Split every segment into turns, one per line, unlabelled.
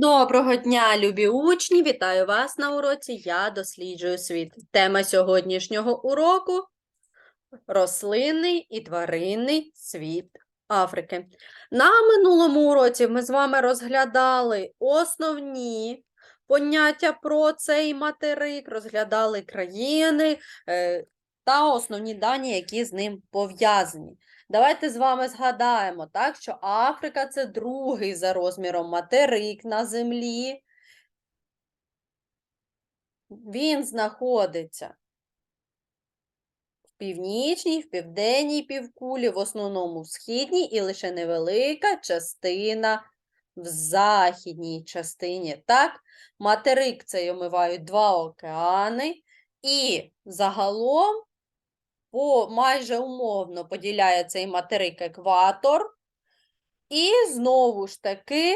Доброго дня, любі учні! Вітаю вас на уроці. Я досліджую світ. Тема сьогоднішнього уроку рослинний і тваринний світ Африки. На минулому уроці ми з вами розглядали основні поняття про цей материк, розглядали країни е, та основні дані, які з ним пов'язані. Давайте з вами згадаємо, так, що Африка це другий за розміром материк на землі. Він знаходиться в північній, в південній півкулі, в основному в східній і лише невелика частина в західній частині. Так, материк цей омивають два океани, і загалом по майже умовно поділяє цей материк екватор. І знову ж таки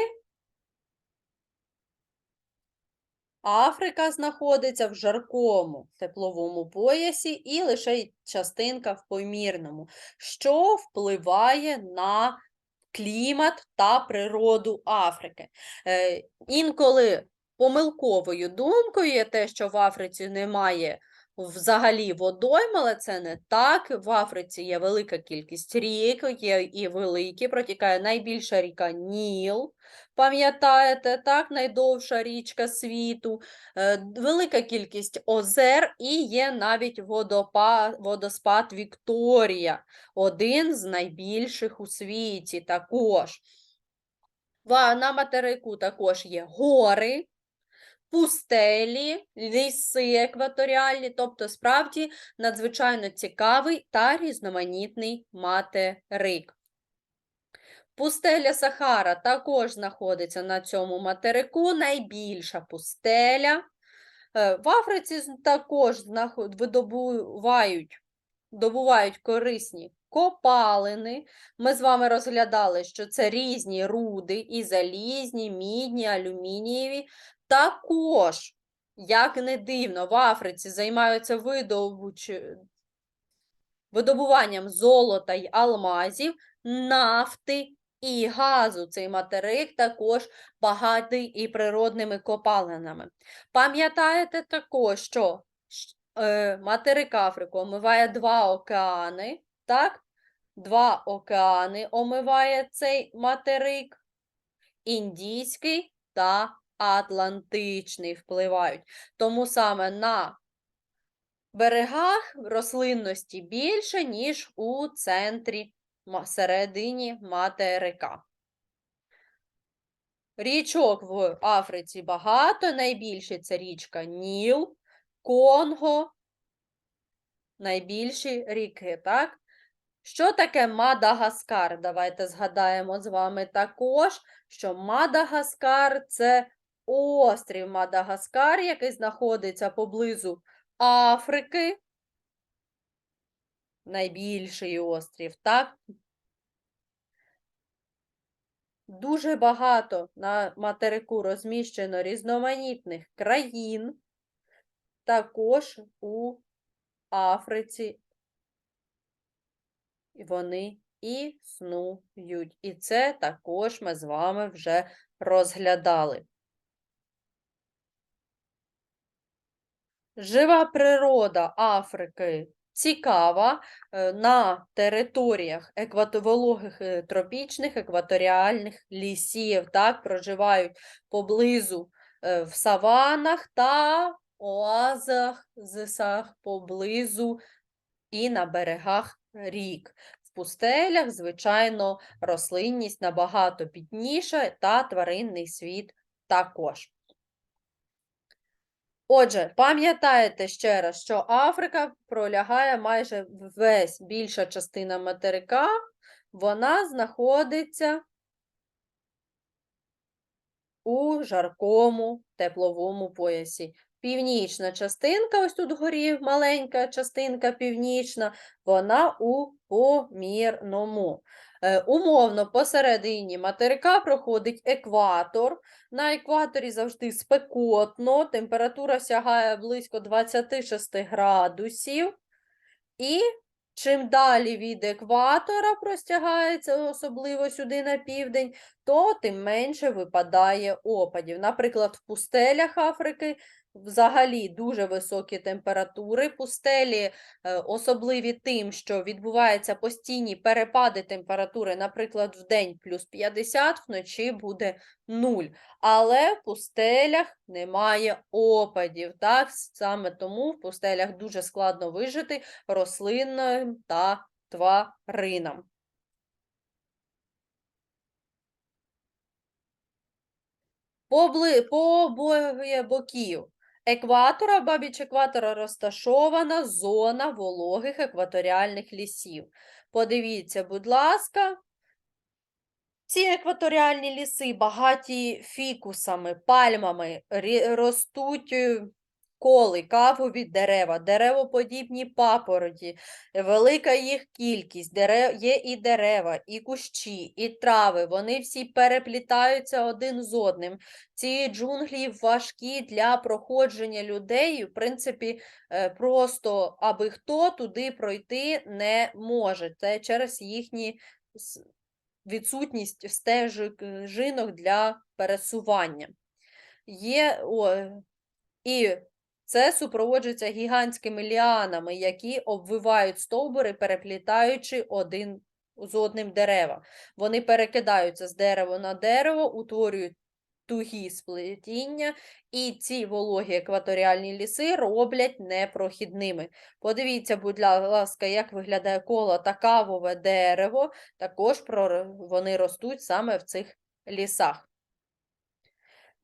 Африка знаходиться в жаркому тепловому поясі і лише частинка в помірному, що впливає на клімат та природу Африки. Е, інколи помилковою думкою є те, що в Африці немає взагалі водойм, але це не так. В Африці є велика кількість рік, є і великі, протікає найбільша ріка Ніл. Пам'ятаєте, так, найдовша річка світу, е, велика кількість озер і є навіть водопад, водоспад Вікторія, один з найбільших у світі також. На материку також є гори, пустелі, ліси екваторіальні, тобто справді надзвичайно цікавий та різноманітний материк. Пустеля Сахара також знаходиться на цьому материку, найбільша пустеля. Е, В Африці також видобувають, добувають корисні копалини. Ми з вами розглядали, що це різні руди, і залізні, мідні, алюмінієві. Також, як не дивно, в Африці займаються видобуванням золота й алмазів, нафти і газу. Цей материк також багатий і природними копалинами. Пам'ятаєте також, що е, материк Африку омиває два океани, так? Два океани омиває цей материк. Індійський та Атлантичний впливають. Тому саме на берегах рослинності більше, ніж у центрі середині материка. Річок в Африці багато, найбільше це річка Ніл, Конго, найбільші ріки, так? Що таке Мадагаскар? Давайте згадаємо з вами також, що Мадагаскар це острів Мадагаскар, який знаходиться поблизу Африки. Найбільший острів, так? Дуже багато на материку розміщено різноманітних країн, також у Африці вони існують. І це також ми з вами вже розглядали. Жива природа Африки цікава е, на територіях екватовологих е, тропічних екваторіальних лісів. Так, проживають поблизу е, в саванах та оазах, зисах поблизу і на берегах рік. В пустелях, звичайно, рослинність набагато бідніша та тваринний світ також. Отже, пам'ятаєте ще раз, що Африка пролягає майже весь більша частина материка, вона знаходиться у жаркому тепловому поясі. Північна частинка, ось тут вгорі маленька частинка північна, вона у помірному. Е, умовно, посередині материка проходить екватор. На екваторі завжди спекотно, температура сягає близько 26 градусів. І Чим далі від екватора простягається, особливо сюди на південь, то тим менше випадає опадів. Наприклад, в пустелях Африки взагалі дуже високі температури. Пустелі е, особливі тим, що відбуваються постійні перепади температури, наприклад, в день плюс 50, вночі буде 0. Але в пустелях немає опадів. Так? Саме тому в пустелях дуже складно вижити рослинним та тваринам. По боків екватора, бабіч екватора розташована зона вологих екваторіальних лісів. Подивіться, будь ласка, ці екваторіальні ліси багаті фікусами, пальмами, ростуть е, коли, кавові дерева, деревоподібні папороті, велика їх кількість, дерев... є і дерева, і кущі, і трави, вони всі переплітаються один з одним. Ці джунглі важкі для проходження людей, в принципі, е, просто аби хто туди пройти не може. Це через їхні відсутність стежинок для пересування. Є, о, і це супроводжується гігантськими ліанами, які обвивають стовбури, переплітаючи один з одним дерева. Вони перекидаються з дерева на дерево, утворюють тугі сплетіння, і ці вологі екваторіальні ліси роблять непрохідними. Подивіться, будь ласка, як виглядає коло та кавове дерево, також вони ростуть саме в цих лісах.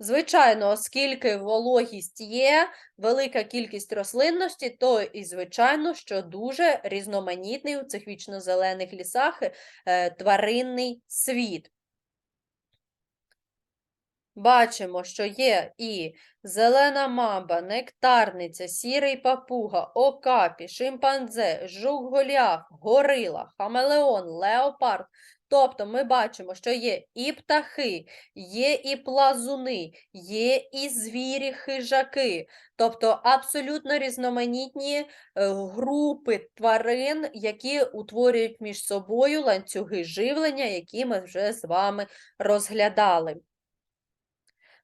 Звичайно, оскільки вологість є, велика кількість рослинності, то і звичайно, що дуже різноманітний у цих вічно-зелених лісах е, тваринний світ. Бачимо, що є і зелена мамба, нектарниця, сірий папуга, окапі, шимпанзе, жук-голіаф, горила, хамелеон, леопард. Тобто ми бачимо, що є і птахи, є і плазуни, є і звірі-хижаки, тобто абсолютно різноманітні е, групи тварин, які утворюють між собою ланцюги живлення, які ми вже з вами розглядали.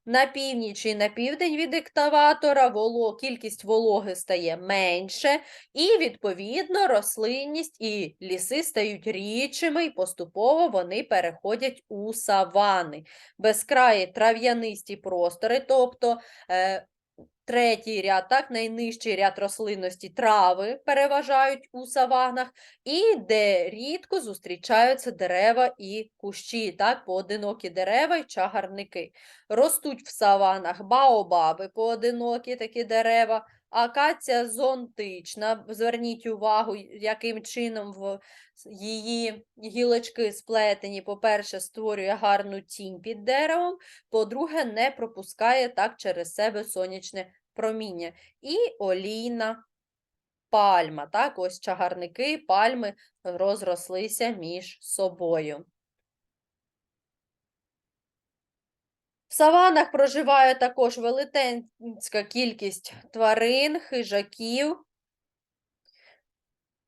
На північ і на південь від ектаватора воло, кількість вологи стає менше, і, відповідно, рослинність і ліси стають рідшими, і поступово вони переходять у савани. Безкраї трав'янисті простори, тобто е, третій ряд, так, найнижчий ряд рослинності трави переважають у саванах, і де рідко зустрічаються дерева і кущі, так, поодинокі дерева і чагарники. Ростуть в саванах баобаби, поодинокі такі дерева, акація зонтична. Зверніть увагу, яким чином в її гілочки сплетені, по-перше, створює гарну тінь під деревом, по-друге, не пропускає так через себе сонячне проміння. І олійна пальма. Так, ось чагарники, пальми розрослися між собою. Саванах проживає також велетенська кількість тварин, хижаків.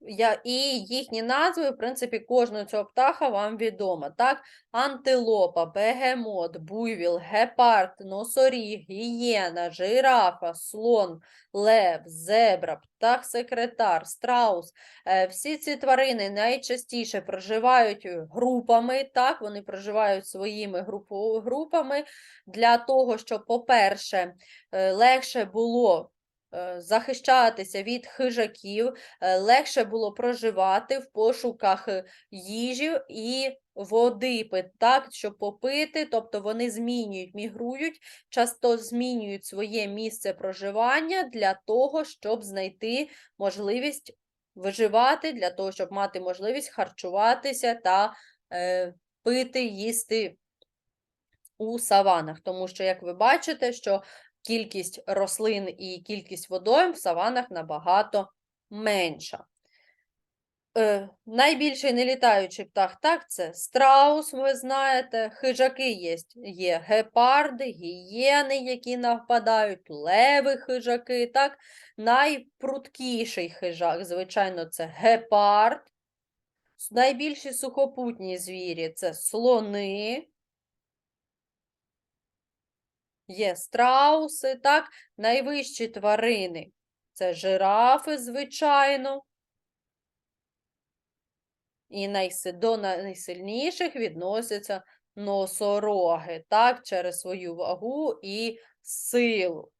Я, і їхні назви, в принципі, кожного цього птаха вам відомо. Так? Антилопа, бегемот, буйвіл, гепард, носоріг, гієна, жирафа, слон, лев, зебра, птах-секретар, страус. Е, Всі ці тварини найчастіше проживають е, групами, так? вони проживають своїми групами для того, щоб, по-перше, е, легше було захищатися від хижаків, е, легше було проживати в пошуках е, їжі і води, так, щоб попити, тобто вони змінюють, мігрують, часто змінюють своє місце проживання для того, щоб знайти можливість виживати, для того, щоб мати можливість харчуватися та е, пити, їсти у саванах. Тому що, як ви бачите, що кількість рослин і кількість водойм в саванах набагато менша. Е, найбільший нелітаючий птах, так, це страус, ви знаєте, хижаки є. Є гепарди, гієни, які нападають, леви хижаки, так. Найпруткіший хижак, звичайно, це гепард. Найбільші сухопутні звірі це слони. Є страуси, так. Найвищі тварини це жирафи, звичайно. І до найсильніших відносяться носороги, так, через свою вагу і силу.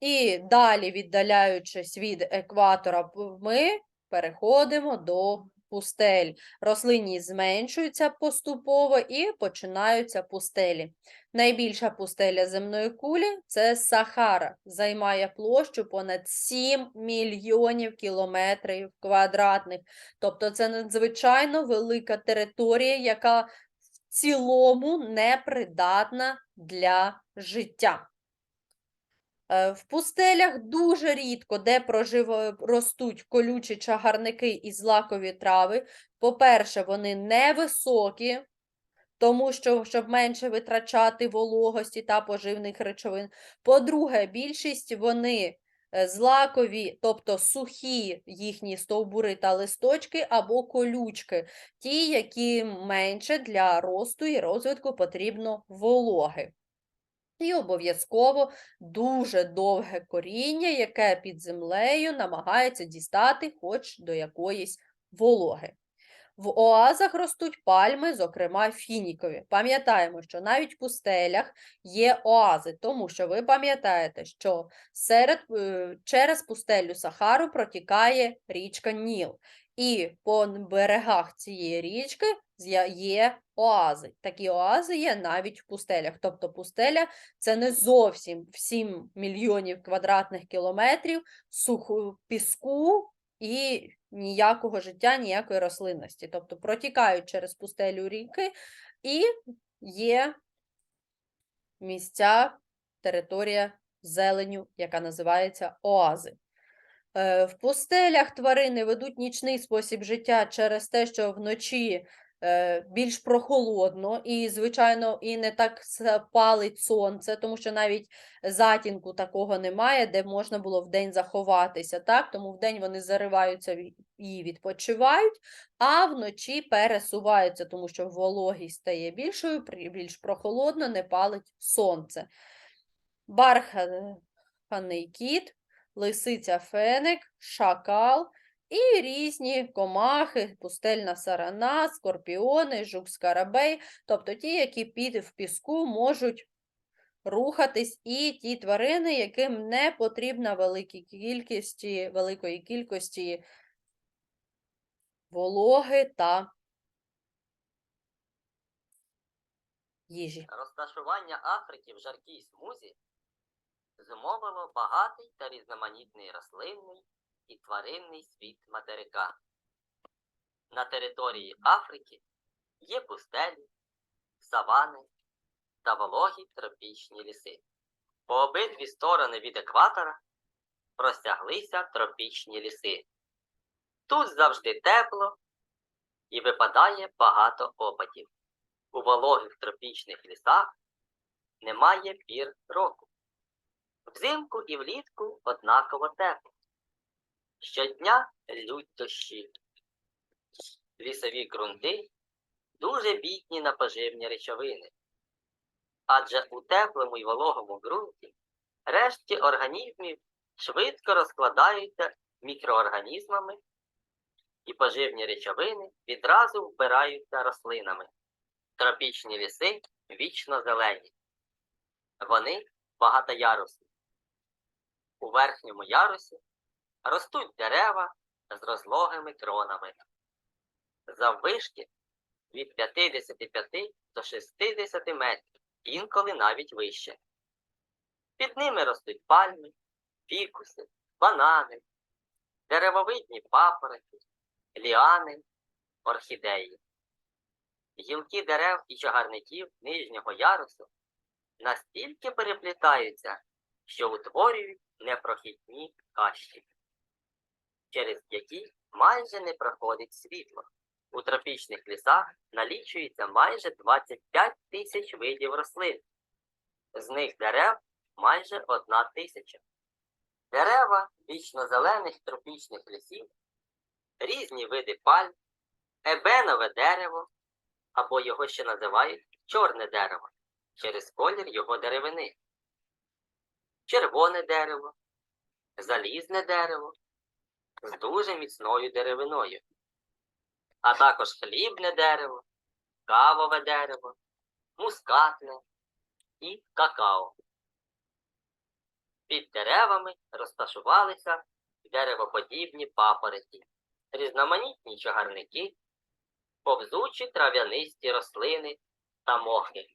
І далі, віддаляючись від екватора, ми переходимо до пустель. Рослинність зменшується поступово і починаються пустелі. Найбільша пустеля земної кулі це Сахара, займає площу понад 7 мільйонів кілометрів квадратних. Тобто це надзвичайно велика територія, яка в цілому непридатна для життя. Е, В пустелях дуже рідко, де прожив... ростуть колючі чагарники і злакові трави. По-перше, вони невисокі, тому що щоб менше витрачати вологості та поживних речовин. По-друге, більшість вони е, злакові, тобто сухі їхні стовбури та листочки або колючки, ті, які менше для росту і розвитку потрібно вологи. І обов'язково дуже довге коріння, яке під землею намагається дістати хоч до якоїсь вологи. В оазах ростуть пальми, зокрема фінікові. Пам'ятаємо, що навіть в пустелях є оази, тому що ви пам'ятаєте, що серед, е, через пустелю Сахару протікає річка Ніл. І по берегах цієї річки є оази. Такі оази є навіть в пустелях. Тобто пустеля це не зовсім в 7 мільйонів квадратних кілометрів суху піску і ніякого життя, ніякої рослинності. Тобто протікають через пустелю ріки і є місця, територія зеленю, яка називається оази. Е, В пустелях тварини ведуть нічний спосіб життя через те, що вночі е, більш прохолодно і, звичайно, і не так палить сонце, тому що навіть затінку такого немає, де можна було вдень заховатися. Так? Тому вдень вони зариваються і відпочивають, а вночі пересуваються, тому що вологість стає більшою, більш прохолодно, не палить сонце. Барханий кіт лисиця феник, шакал і різні комахи, пустельна сарана, скорпіони, жук-скарабей, тобто ті, які під в піску можуть рухатись, і ті тварини, яким не потрібна великій кількості, великої кількості вологи та їжі.
Розташування Африки в жаркій смузі зумовило багатий та різноманітний рослинний і тваринний світ материка. На території Африки є пустелі, савани та вологі тропічні ліси. По обидві сторони від екватора простяглися тропічні ліси. Тут завжди тепло і випадає багато опадів. У вологих тропічних лісах немає пір року. Взимку і влітку однаково тепло. Щодня лють дощі. Лісові ґрунти дуже бідні на поживні речовини. Адже у теплому й вологому ґрунті рештки організмів швидко розкладаються мікроорганізмами і поживні речовини відразу вбираються рослинами. Тропічні ліси вічно зелені. Вони багатоярусні. У верхньому ярусі ростуть дерева з розлогими кронами. Заввишки від 55 до 60 метрів, інколи навіть вище. Під ними ростуть пальми, фікуси, банани, деревовидні папороті, ліани, орхідеї. Гілки дерев і чагарників нижнього ярусу настільки переплітаються, що утворюють непрохідні кащі, через які майже не проходить світло. У тропічних лісах налічується майже 25 тисяч видів рослин, з них дерев майже одна тисяча. Дерева вічно-зелених тропічних лісів, різні види пальм, ебенове дерево, або його ще називають чорне дерево через колір його деревини, червоне дерево, залізне дерево з дуже міцною деревиною, а також хлібне дерево, кавове дерево, мускатне і какао. Під деревами розташувалися деревоподібні папороті, різноманітні чагарники, повзучі трав'янисті рослини та мохи.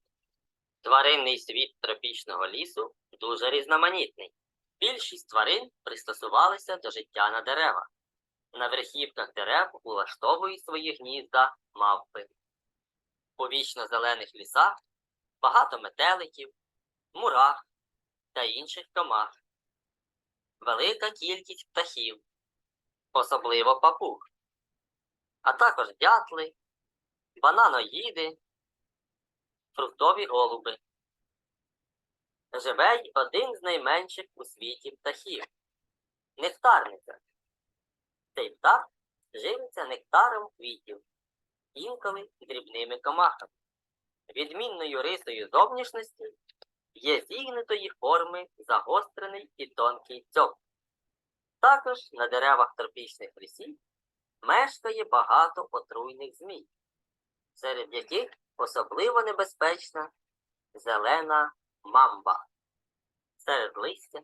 Тваринний світ тропічного лісу дуже різноманітний. Більшість тварин пристосувалися до життя на деревах. На верхівках дерев улаштовують свої гнізда мавпи. У вічно-зелених лісах багато метеликів, мурах та інших комах. Велика кількість птахів, особливо папуг, а також дятли, бананоїди, фруктові голуби. Живе й один з найменших у світі птахів нектарниця. Цей птах живиться нектаром квітів, інколи дрібними комахами. Відмінною рисою зовнішності є зігнутої форми загострений і тонкий дзьоб. Також на деревах тропічних лісів мешкає багато отруйних змій, серед яких особливо небезпечна зелена мамба. Серед листя,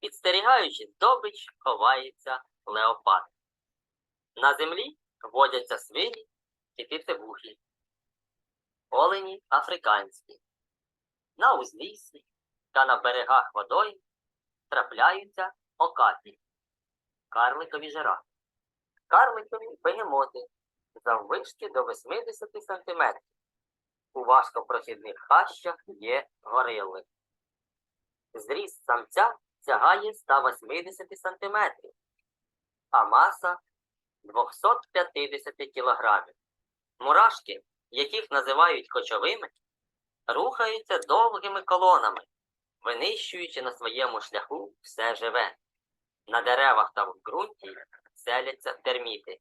підстерігаючи здобич, ховається леопард. На землі водяться свині і титибухи, олені африканські. На узліссі та на берегах водойм трапляються окаті, карликові жирафи, карликові бегемоти заввишки до 80 см. У важкопрохідних хащах є горили. Зріст самця сягає 180 см, а маса 250 кг. Мурашки, яких називають кочовими, рухаються довгими колонами, винищуючи на своєму шляху все живе. На деревах та в ґрунті селяться терміти,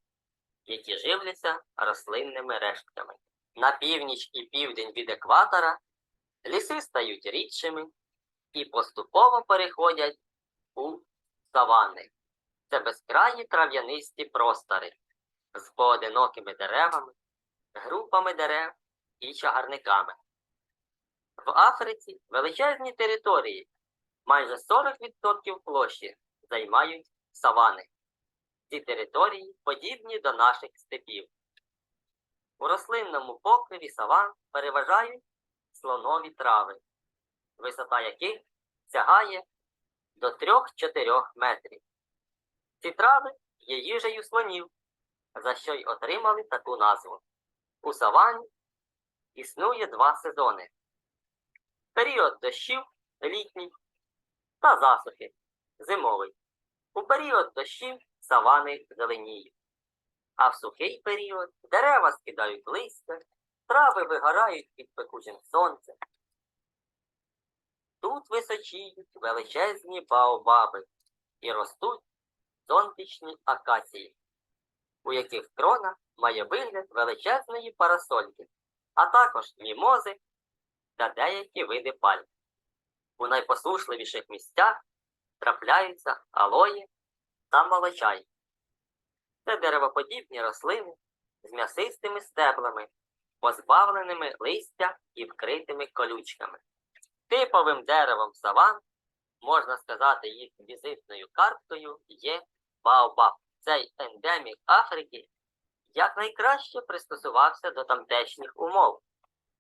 які живляться рослинними рештками. На північ і південь від екватора ліси стають рідшими і поступово переходять у саванни. Це безкраї трав'янисті простори з поодинокими деревами, групами дерев і чагарниками. В Африці величезні території, майже 40% площі займають савани. Ці території подібні до наших степів. У рослинному покриві саван переважають слонові трави, висота яких сягає до 3-4 метрів. Ці трави є їжею слонів, за що й отримали таку назву. У савані існує два сезони: період дощів літній та засухи зимовий. У період дощів савани зеленіють, а в сухий період дерева скидають листя, трави вигорають під пекучим сонцем. Тут височіють величезні баобаби і ростуть зонтичні акації, у яких крона має вигляд величезної парасольки, а також мімози та деякі види пальм. У найпослушливіших місцях трапляються алої та молочай. Це деревоподібні рослини з м'ясистими стеблами, позбавленими листя і вкритими колючками. Типовим деревом саван, можна сказати, їх візитною карткою є Баобаб. Цей ендемік Африки якнайкраще пристосувався до тамтешніх умов.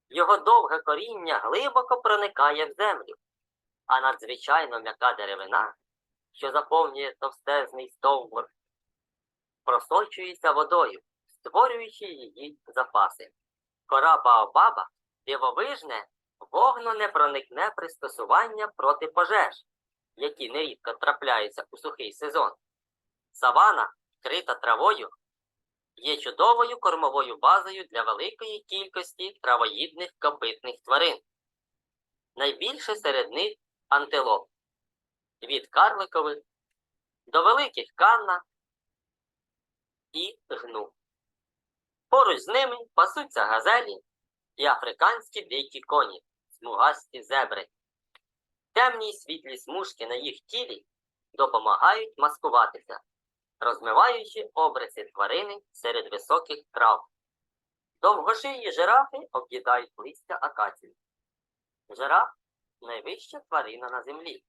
Його довге коріння глибоко проникає в землю, а надзвичайно м'яка деревина, що заповнює товстезний стовбур, просочується водою, створюючи її запаси. Кора Баобаба дивовижне вогнонепроникне пристосування проти пожеж, які нерідко трапляються у сухий сезон. Савана, вкрита травою, є чудовою кормовою базою для великої кількості травоїдних копитних тварин. Найбільше серед них антилоп. Від карликових до великих канна і гну. Поруч з ними пасуться газелі і африканські дикі коні, смугасті зебри. Темні й світлі смужки на їх тілі допомагають маскуватися, розмиваючи обриси тварини серед високих трав. Довгошиї жирафи об'їдають листя акації. Жираф найвища тварина на землі.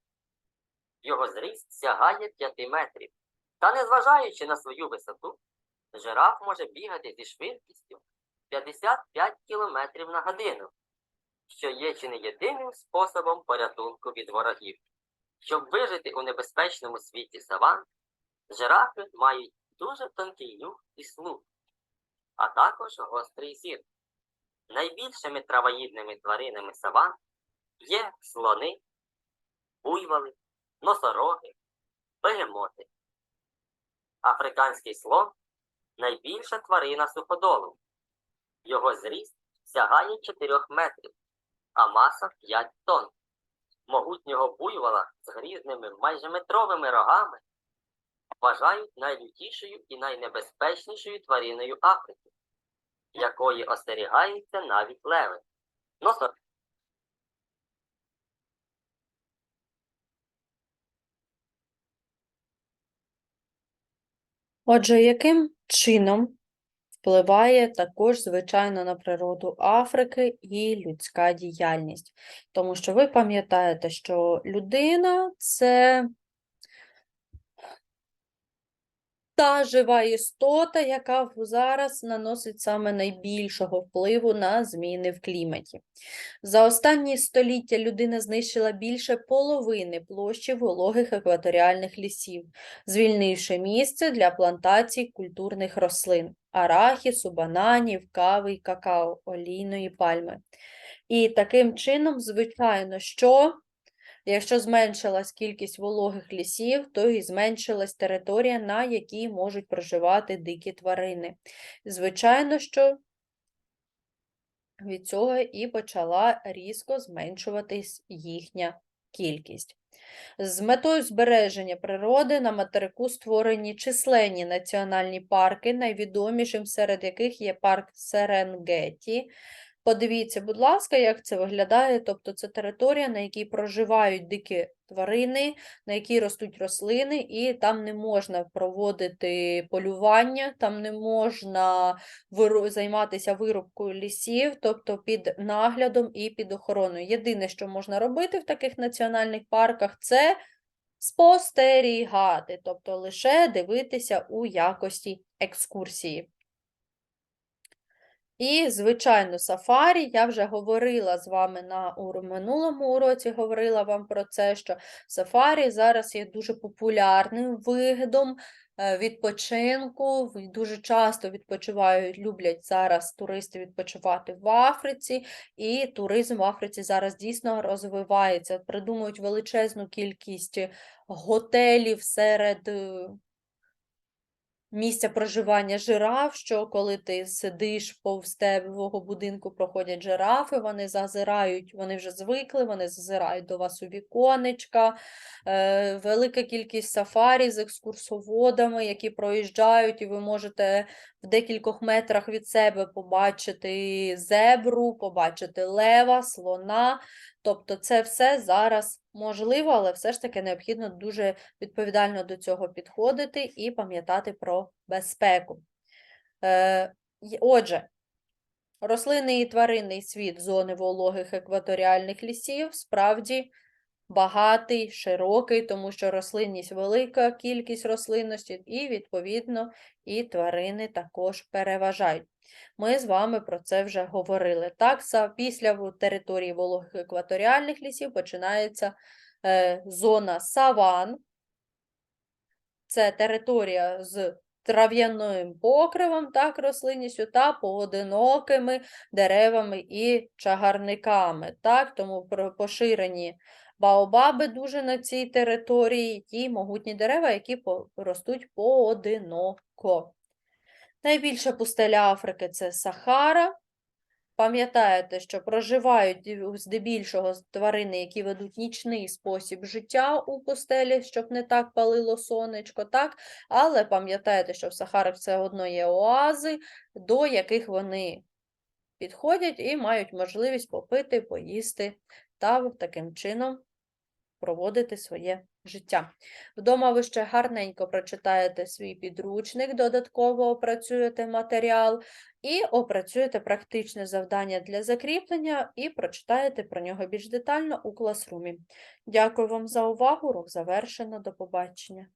Його зріст сягає 5 метрів. Та незважаючи на свою висоту, жираф може бігати зі швидкістю 55 км на годину, що є чи не єдиним способом порятунку від ворогів. Щоб вижити у небезпечному світі саван, жирафи мають дуже тонкий нюх і слух, а також гострий зір. Найбільшими травоїдними тваринами саван є слони, буйволи, носороги, бегемоти. Африканський слон найбільша тварина суходолу. Його зріст сягає 4 метрів, а маса 5 тонн. Могутнього буйвола з грізними майже метровими рогами вважають найлютішою і найнебезпечнішою твариною Африки, якої остерігаються навіть леви. Носор...
Отже, яким чином впливає також, звичайно, на природу Африки і людська діяльність? Тому що ви пам'ятаєте, що людина це та жива істота, яка зараз наносить саме найбільшого впливу на зміни в кліматі. За останні століття людина знищила більше половини площі вологих екваторіальних лісів, звільнивши місце для плантацій культурних рослин арахісу, бананів, кави й какао, олійної пальми. І таким чином, звичайно, що якщо зменшилась кількість вологих лісів, то і зменшилась територія, на якій можуть проживати дикі тварини. Звичайно, що від цього і почала різко зменшуватись їхня кількість. З метою збереження природи на материку створені численні національні парки, найвідомішим серед яких є парк Серенгеті. Подивіться, будь ласка, як це виглядає. Тобто це територія, на якій проживають дикі тварини, на якій ростуть рослини, і там не можна проводити полювання, там не можна займатися вирубкою лісів, тобто під наглядом і під охороною. Єдине, що можна робити в таких національних парках, це спостерігати, тобто лише дивитися у якості екскурсії. І, звичайно, сафарі, я вже говорила з вами на минулому уроці, говорила вам про це, що сафарі зараз є дуже популярним видом е, відпочинку. Дуже часто відпочивають, люблять зараз туристи відпочивати в Африці, і туризм в Африці зараз дійсно розвивається. Придумують величезну кількість готелів серед е, місця проживання жираф, що коли ти сидиш повз тебе будинку, проходять жирафи, вони зазирають, вони вже звикли, вони зазирають до вас у віконечка. Е, велика кількість сафарі з екскурсоводами, які проїжджають, і ви можете в декількох метрах від себе побачити зебру, побачити лева, слона. Тобто це все зараз можливо, але все ж таки необхідно дуже відповідально до цього підходити і пам'ятати про безпеку. Е, Отже, рослинний і тваринний світ зони вологих екваторіальних лісів справді багатий, широкий, тому що рослинність велика кількість рослинності, і, відповідно, і тварини також переважають. Ми з вами про це вже говорили. Так, після території вологих екваторіальних лісів починається е, зона саван. Це територія з трав'яним покривом, так, рослинністю, та поодинокими деревами і чагарниками. Так, тому поширені Баобаби дуже на цій території, ті могутні дерева, які ростуть поодиноко. Найбільша пустеля Африки це Сахара. Пам'ятаєте, що проживають здебільшого тварини, які ведуть нічний спосіб життя у пустелі, щоб не так палило сонечко, так? Але пам'ятаєте, що в Сахари все одно є оази, до яких вони підходять і мають можливість попити, поїсти та таким чином проводити своє життя. Вдома ви ще гарненько прочитаєте свій підручник, додатково опрацюєте матеріал і опрацюєте практичне завдання для закріплення і прочитаєте про нього більш детально у класрумі. Дякую вам за увагу. Урок завершено. До побачення.